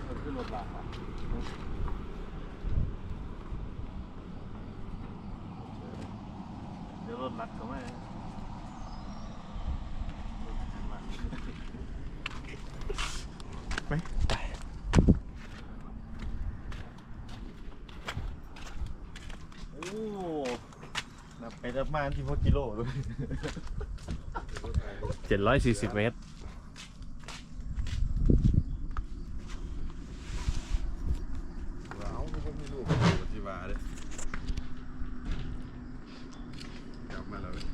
ถมันรถลากอะเดี๋ยวรถลักเขาไหมรถแข่งมไหมโอ้นับไปนับมาที่พกิโลเลยเจ็ดร้อยสี่สิบเมตร ว้าวมันก็มีลูกปฏิบัติเลยกลับมาแล้วเลย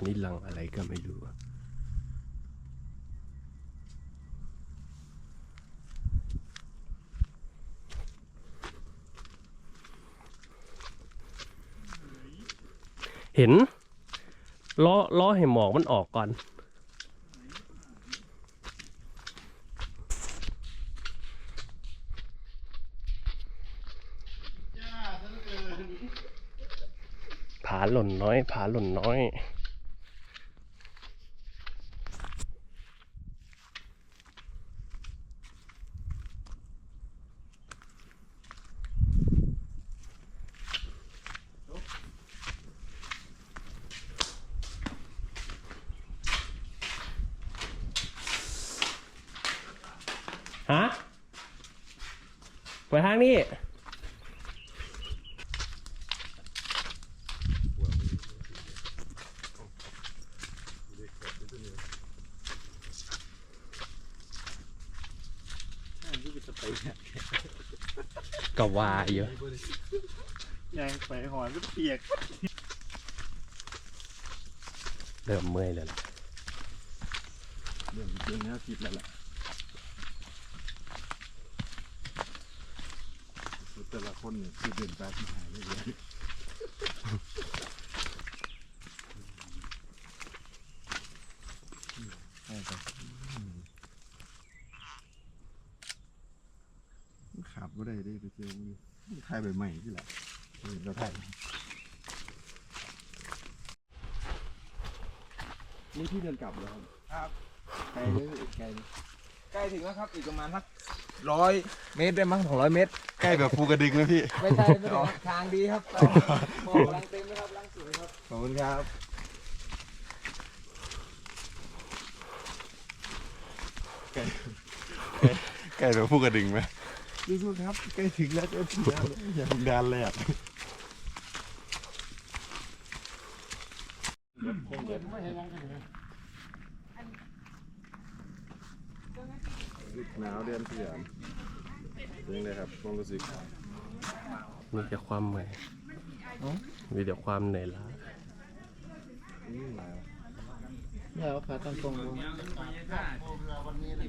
อันนี้ลังอะไรก็ไม่รู้อะเห็นล้อล้อให้หมอกมันออกก่อน ผาหล่นน้อย ผาหล่นน้อย ฮะ ไปทางนี้ก็ว่าอยู่ยางไปหอนก็เปียก เริ่มเมื่อยแล้วล่ะเรื่องจริงนะผิดแล้วล่ะ แต่ละคนเนี่ยคือเดินตาที่หายเลยเลยขับก็ได้ได้ไปเจอมันถ่ายใบใหม่ที่แหละเออเราถ่ายนี่ที่เดินกลับแล้วครับไกลเลยไกลเลยใกล้ถึงแล้วครับอีกประมาณสักร้อยเมตรได้มั้งสองร้อยเมตร ใกล้แบบภูกระดึงนะพี่ ไม่ใช่ไม่ใช่ทางดีครับมองกำลังเต็มนะครับกำลังสวยครับ ขอบคุณครับใกล้ใกล้แบบภูกระดึงไหมดูๆครับ ใกล้ถึงแล้วใกล้ถึงแล้วอย่าเพิ่งดันเลยอะหนาวเดือนสยามเป็นยังไง ความรู้สึกมีแต่ความเหนื่อยมีแต่ความเหนื่อยล้านี่าเอาขาตั้งตรงลงวันนี้เลย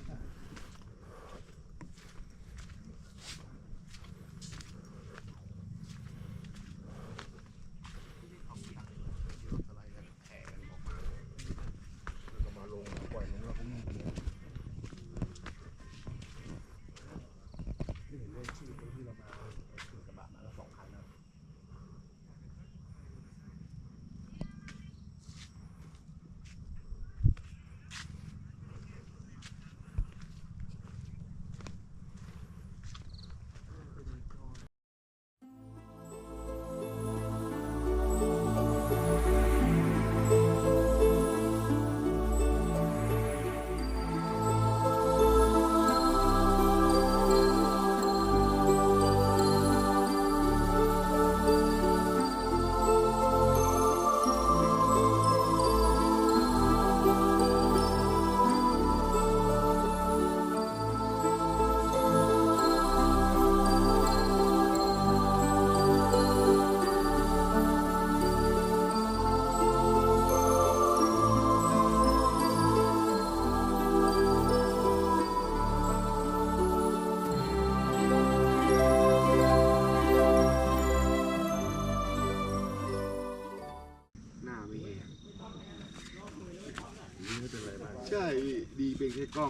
ดี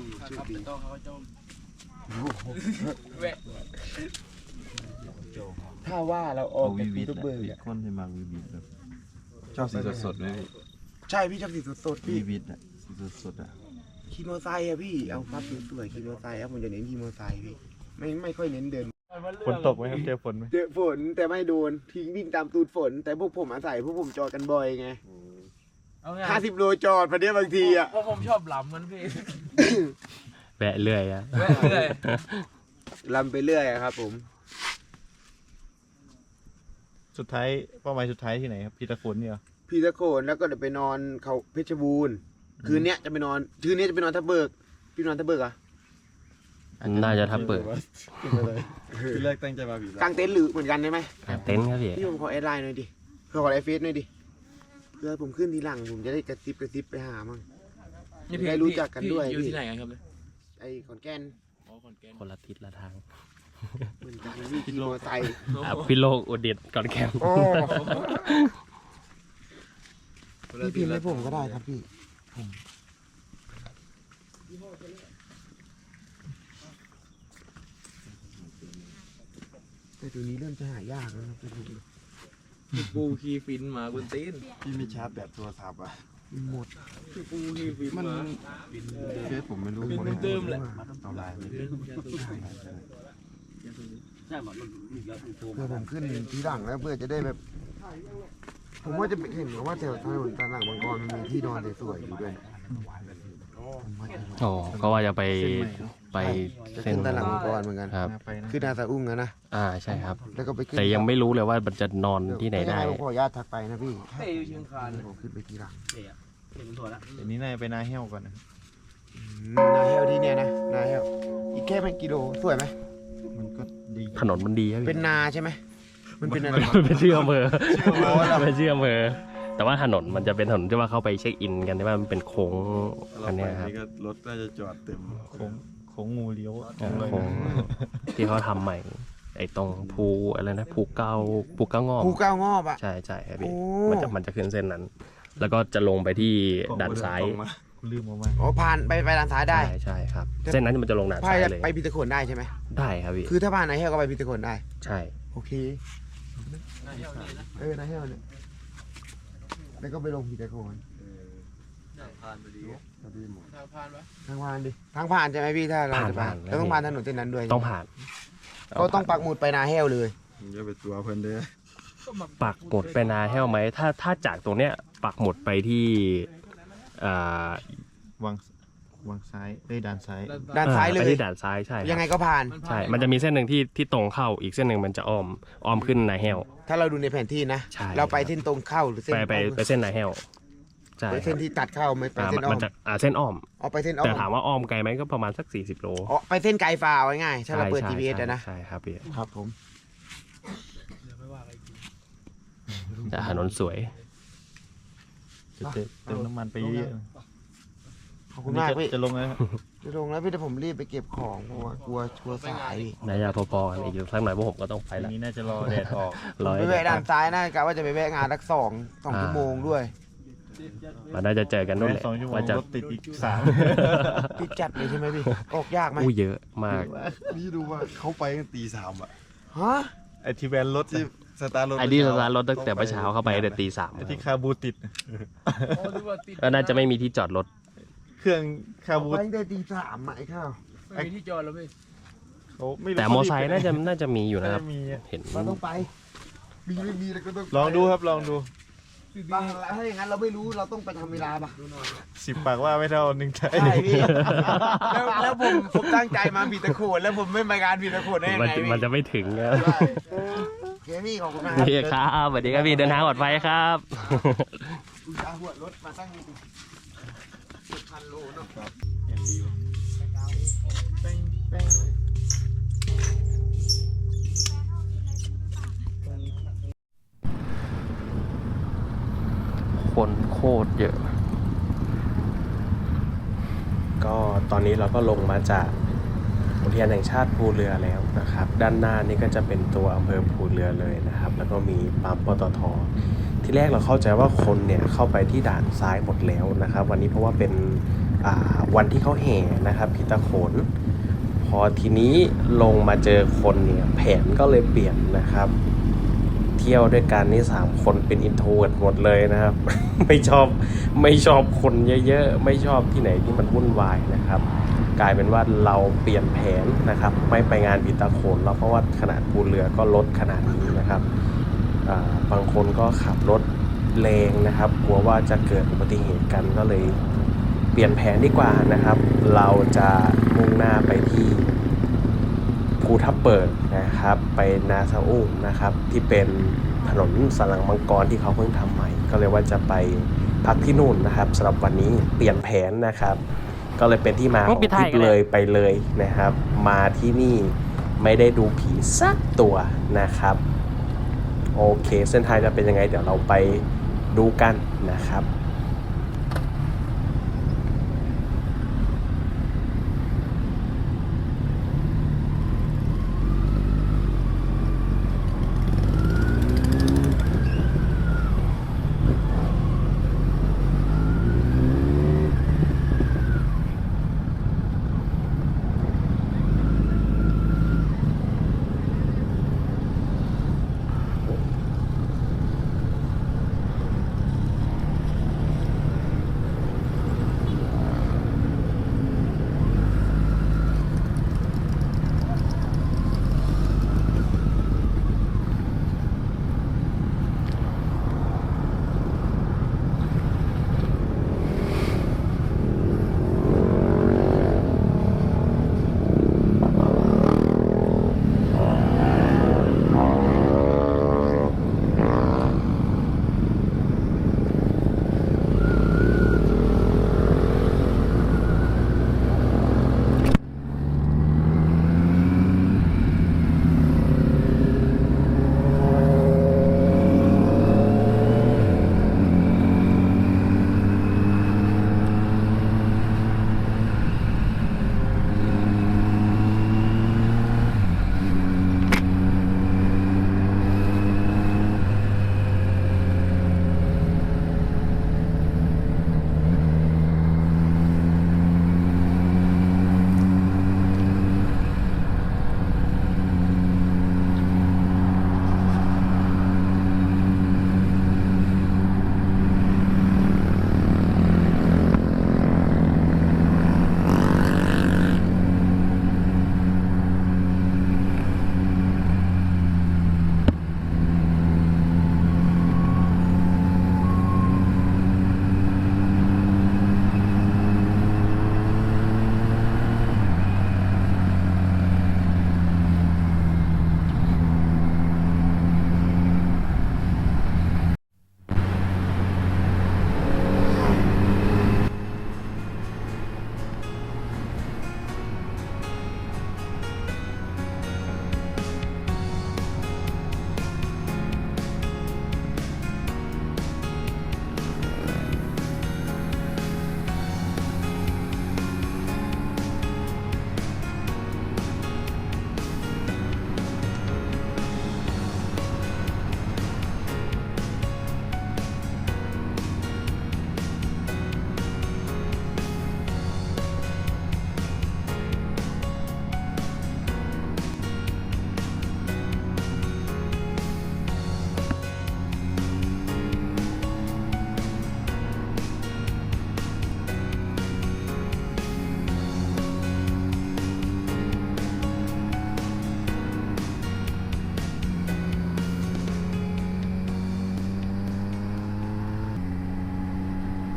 เป็นแค่กล้องโชคดีแวะถ้าว่าเราออกจากยูทูบเบอร์วิอะคนที่มาวิวิดแบบชอบสีสดๆไหมพี่ใช่พี่ชอบสีสดๆวิพี่วิดอะสีสดๆอะขี่มอเตอร์ไซค์อะพี่เอาภาพสวยๆขี่มอเตอร์ไซค์ครับผมจะเน้นขี่มอเตอร์ไซค์พี่ไม่ไม่ค่อยเน้นเดินฝนตกไหมครับเจอฝนไหมเจอฝนแต่ไม่โดนทิ้งวิ่งตามตูดฝน แต่พวกผมอาศัยพวกผมจอดกันบ่อยไง เอาไงห้าสิบโลจอดพอดีบางทีอะเพราะผมชอบหลำมันพี่แวะเรื่อยอะแวะเลยลำไปเรื่อยอะครับผม สุดท้ายเป้าหมายสุดท้ายที่ไหนครับพีตะโคนเนี่ยเหรอพี่ตะโขนแล้วก็เดี๋ยวไปนอนเขาเพชรบูรณ์ คืนเนี้ยจะไปนอน คืนนี้จะไปนอนทับเบิก พี่นอนทับเบิกเหรอะน่าจะทับเปิดคือแรกตั้งใจมาบีบกางเต็นท์หรือเหมือนกันใช่ไหมเต็นท์ครับพี่พี่ผมขอแอดไลน์หน่อยดิขอแอดเฟซหน่อยดิเพื่อผมขึ้นทีหลังผมจะได้กระซิบกระซิบไปหามั่งนี่พี่ได้รู้จักกันด้วยพี่อยู่พี่ ที่ไหนกันครับเนี่ยไอ้ขอนแก่นอ๋อขอนแก่นคนละทิศละทางเหมือนกันพี่ขี่มอเตอร์ไซค์อะพี่โลกอุดิตก่อนแคมป์โอ้พี่พิมพ์ให้ผมก็ได้ครับพี่ผมแต่ตัวนี้เริ่มจะหายากแล้วนะพี่ ผมปูคีฟินมากุนตีนพี่ไม่ชาร์จแบตโทรศัพท์อะหมดปูคีฟินมันมาเฟซผมไม่รู้เป็นหมดเดิมๆแหละเอาไลน์เลยเพื่อผมขึ้นทีหลังแล้วเพื่อจะได้แบบ ผมว่าจะเห็นว่าแถวถนนตลาดบางกรมันมีที่นอนสวยๆอยู่ด้วยผมว่าจะอ๋อก็ว่าจะไป ไปจะเส้น ขึ้นตลาดบางกรเหมือนกัน ครับน่าไปนะขึ้นนาซาอุ้งนะนะ อ่าใช่ครับ แล้วก็ไปขึ้นแต่ยังไม่รู้เลยว่ามันจะนอนที่ไหนได้ ผมขออนุญาตทักไปนะพี่เตะอยู่เชียงคานผมขึ้นไปทีหลังเดี๋ยวนี้น่าจะไปนาเฮี้ยวก่อนนะอืมนาเฮลที่เนี่ยนะ นาเฮลอีกแค่ไม่กี่โล สวยไหม มันก็ดีถนนมันดีครับเป็นนาใช่ไหม มันเป็นอะไรมันเป็นชื่ออำเภอเป็นชื่ออำเภอแต่ว่าถนนมันจะเป็นถนนที่ว่าเข้าไปเช็คอินกันที่ว่ามันเป็นโค้งเราอันไปเนี้ยครับนี่ก็รถน่าจะจอดเต็มโค้ง โค้งงูเลี้ยวอ่าเลยโค้งที่เขาทำใหม่ ไอ้ตรงภูอะไรนะภูเก้าภูเก้างอบภูเก้างอบอะ ใช่ใช่ครับพี่โอ้ มันจะมันจะขึ้นเส้นนั้น แล้วก็จะลงไปที่ด่านซ้ายตรงมาคุณลืมเอามาอ๋อผ่านไปไปด้านซ้ายได้ ใช่ใช่ครับเส้นนั้นมันจะลงด่านไปซ้ายเลยไปพิตะโขนได้ใช่ไหมได้ครับพี่คือถ้าผ่านนาเฮลก็ไปพิตะโขนได้ ใช่โอเค เออนาเฮลเนี่ยแล้วก็ไปลงพิตะโขน ผ่านพอดีทางผ่านปะทางผ่านดิทางผ่านใช่ไหมพี่ถ้าเราจะไปแล้วต้องผ่านถนนเส้นนั้นด้วยต้องผ่านก็ต้องปักหมุดไปนาเฮลเลย อย่าไปตัวเพิ่นเด้อก็มาปักหมุดไปนาแห้วไหม ถ้าถ้าจากตรงเนี้ยปักหมุดไปที่อ่าวางวางซ้ายได้ด้านซ้ายด้านซ้ายเลไปยที่ด่านซ้ายใช่ครับยังไงก็ผ่าน ใช่ มันจะมีเส้นหนึ่งที่ที่ตรงเข้าอีกเส้นหนึ่งมันจะอ้อมอ้อมขึ้นนาแห้ว ถ้าเราดูในแผนที่นะ ใช่ เราไปเส้นตรงเข้าหรือเส้นไปไปไปเส้นนาแห้ว ใช่ไปครัเส้บนที่ตัดเข้าไม่ไปอ่าเส้นอ้อมันมจะอ่าเส้นอ้อม เอาไปเส้นอ้อแต่มถามว่าอ้อมไกลไหมก็ประมาณสัก 40 โลอ๋อไปเส้นไกลฟ้าเอาง่ายๆถ้าเราเปิด ใช่ GPS ใช่อะนะใช่ครับพี่ครับผม แต่ถนนสวย จะเติมเติมน้ำมันไปเยอะขอบคุณมากพี่จะลงแล้วจะลงแล้วพี่แต่ผมรีบไปเก็บของเพราะว่ากลัวกลัวสายพี่นายาพอๆกันอีกสักหน่อยพวกผมก็ต้องไปทีละนี้น่าจะรอแดดออก ร้อยไปแวะด้านซ้ายนะกะว่าจะไปแวะงานสักสองสองชั่วโมงด้วย มันน่าจะเจอกันนู่นแหละสองชั่วโมงว่าจะรถติดอีกสามพี่จัดเลยใช่ไหมพี่ ออกยากไหมอู้เยอะมากพี่ดูว่าเขาไปกันตีสามอะฮะไอที่แวนรถที่สตาร์ทรถไอ้ที่สตาร์ทรถตั้งแต่เมื่อเช้าเข้าไปแต่ตีสามไอที่คาบูติดโอ้ดูว่าติดแล้วน่าจะไม่มีที่จอดรถ เครื่องคาบูไปตั้งแต่ตีสามอะไอ้ข้าวไม่มีที่จอดแล้วพี่เขาไม่รู้แต่มอไซค์น่าจะน่าจะมีอยู่น่านะครับจะมีอะเห็นเราต้องไป มีไม่มีแล้วก็ต้องลองดูครับลองดู บางถ้าอย่างนั้นเราไม่รู้เราต้องไปทำเวลาปะสิบปากว่าไม่เท่าหนึ่งใจใช่พี่แล้วแล้วผมผมตั้งใจมาผิดตะโขนแล้วผมไม่มางานผิดตะโขนได้ยังมันไงจะพี่มันจะไม่ถึงนะใช่โอเคพี่ขอบคุณมากครับนี่ครับสวัสดีครับพี่เดินทางปลอดภัยครับคุณจะเอาหัวรถมาตั้งสิบพันโลเนาะ อย่างดีวะแป้งแป้ง คนโคตรเยอะ ก็ตอนนี้เราก็ลงมาจากอุทยานแห่งชาติภูเรือแล้วนะครับ ด้านหน้านี่ก็จะเป็นตัวอำเภอภูเรือเลยนะครับ แล้วก็มีปั๊มปตทที่แรกเราเข้าใจว่าคนเนี่ยเข้าไปที่ด่านซ้ายหมดแล้วนะครับ วันนี้เพราะว่าเป็นวันที่เขาแห่นะครับพี่ตะโขนพอทีนี้ลงมาเจอคนเนี่ยแผนก็เลยเปลี่ยนนะครับ เที่ยวด้วยกันนี่สามคนเป็นอินโทรเวิร์ดหมดเลยนะครับ ไม่ชอบไม่ชอบคนเยอะๆ ไม่ชอบที่ไหนที่มันวุ่นวายนะครับ กลายเป็นว่าเราเปลี่ยนแผนนะครับ ไม่ไปงานพิตาโขนแล้วเพราะว่าขนาดปูเรือก็ลดขนาดนี้นะครับบางคนก็ขับรถแรงนะครับ กลัวว่าจะเกิดอุบัติเหตุกันก็เลยเปลี่ยนแผนดีกว่านะครับ เราจะมุ่งหน้าไปที่ ภูทับเบิกนะครับ ไปนาซาอุนะครับ ที่เป็นถนนสลังมังกรที่เขาเพิ่งทำใหม่ ก็เลยว่าจะไปพักที่นู่นนะครับสำหรับวันนี้เปลี่ยนแผนนะครับ ก็เลยเป็นที่มาของทริปเลยไปเลยนะครับ มาที่นี่ไม่ได้ดูผีสักตัวนะครับ โอเค เส้นทางจะเป็นยังไงเดี๋ยวเราไปดูกันนะครับ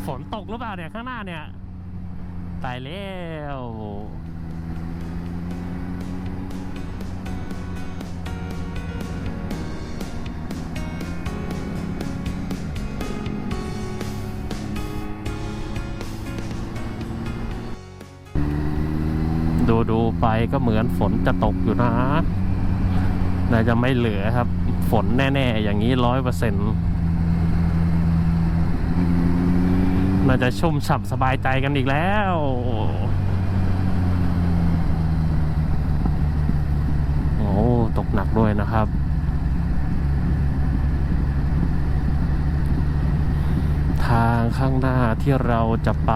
ฝนตกหรือเปล่าเนี่ยข้างหน้าเนี่ยตายแล้วดูดูไปก็เหมือนฝนจะตกอยู่นะน่าจะไม่เหลือครับ ฝนแน่ ๆ อย่างนี้ร้อยเปอร์เซ็นต์ เราจะชุ่มฉ่ำสบายใจกันอีกแล้ว โอ้ตกหนักด้วยนะครับทางข้างหน้าที่เราจะไป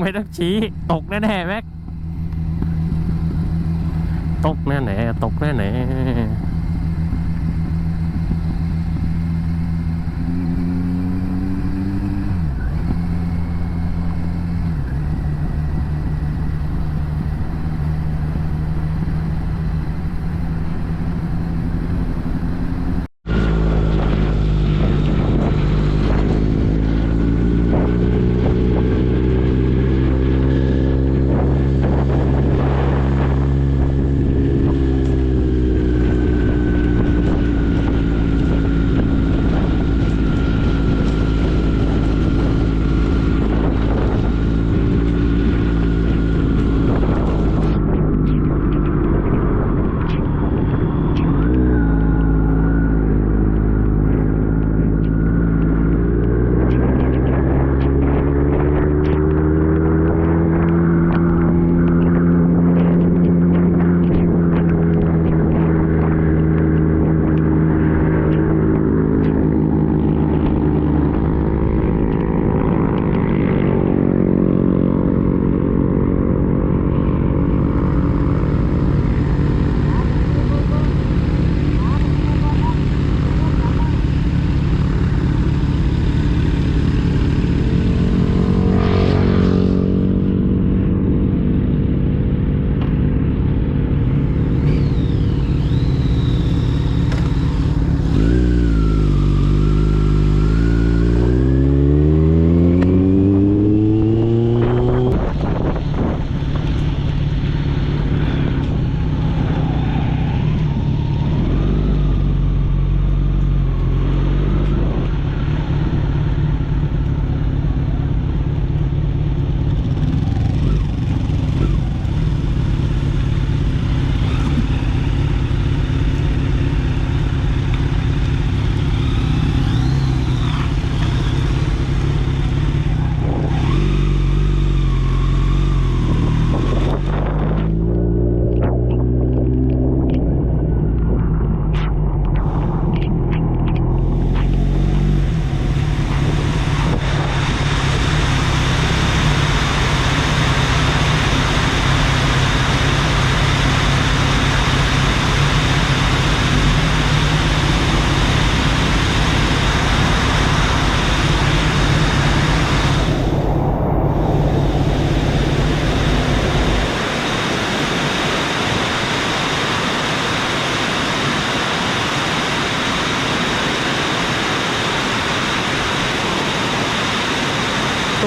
ไม่ต้องชี้ ตกแน่ๆแม็ก ตกแน่ๆตกแน่ๆ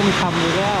ต้มคำอีกแล้ว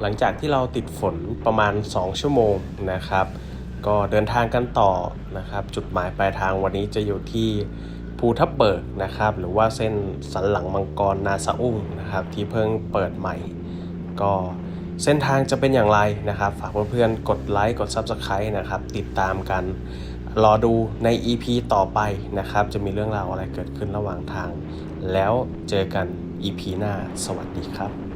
หลังจากที่เราติดฝนประมาณ 2 ชั่วโมงนะครับ ก็เดินทางกันต่อนะครับ จุดหมายปลายทางวันนี้จะอยู่ที่ภูทับเบิกนะครับ หรือว่าเส้นสันหลังมังกรนาสะอุ้งนะครับ ที่เพิ่งเปิดใหม่ ก็เส้นทางจะเป็นอย่างไรนะครับ ฝากเพื่อนๆกดไลค์กด Subscribe นะครับ ติดตามกันรอดูใน EP ต่อไปนะครับ จะมีเรื่องราวอะไรเกิดขึ้นระหว่างทาง แล้วเจอกัน EP หน้า สวัสดีครับ